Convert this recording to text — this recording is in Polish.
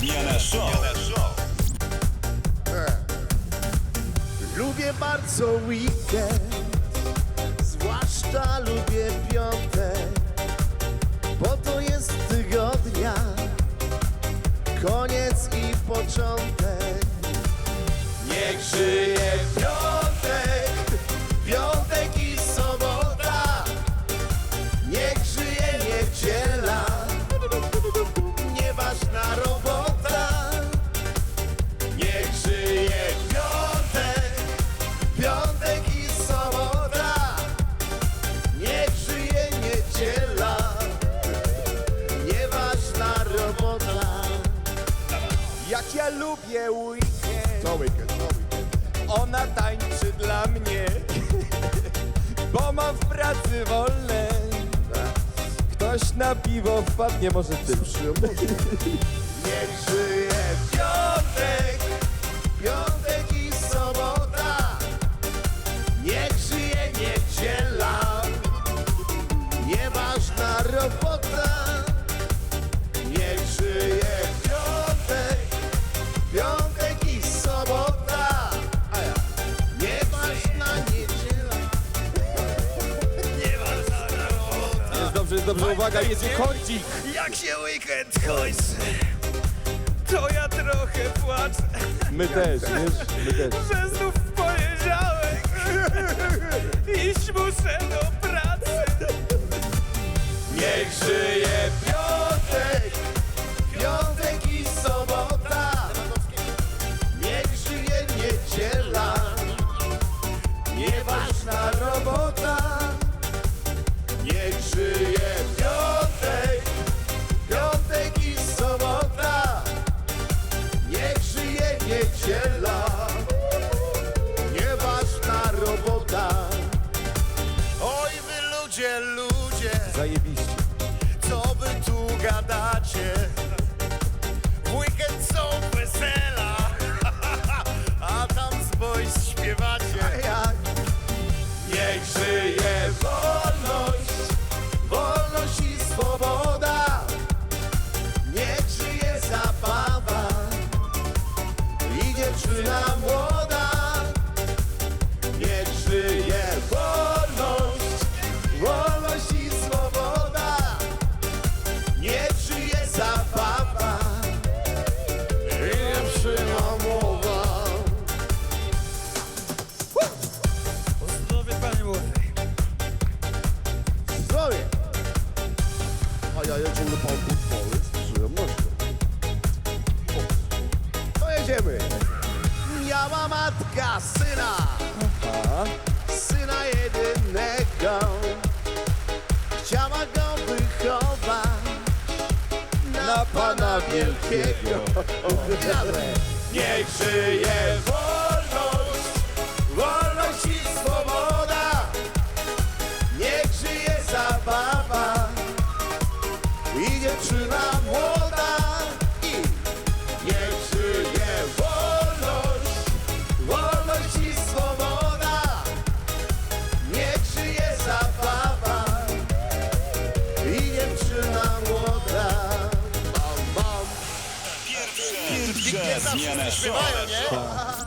Zmiana show. Lubię bardzo weekend, zwłaszcza lubię piątek, bo to jest tygodnia, koniec i początek. Ja lubię weekend. Co weekend, co weekend. Ona tańczy dla mnie Bo mam w pracy wolne. Ktoś na piwo wpadnie, może ty. Niech żyje piątek, piątek dobrze, jest dobrze, uwaga, jedzie kącik Jak się weekend kończy, to ja trochę płaczę, My też, wiesz, my też. Że znów w poniedziałek. Iść muszę do pracy. Niech żyje ludzie, ludzie. Zajebiście Co wy tu gadacie? Ja jedziemy pan Butwoły z przyjemnością. To jedziemy. Miała matka syna, syna jedynego. Chciała go wychować na Pana Wielkiego. Niech żyje wolność, dziewczyna młoda. I niech żyje wolność, wolność i swoboda. Niech żyje zabawa i dziewczyna młoda. Bam, bam. Pierwsza zmiana show. nie?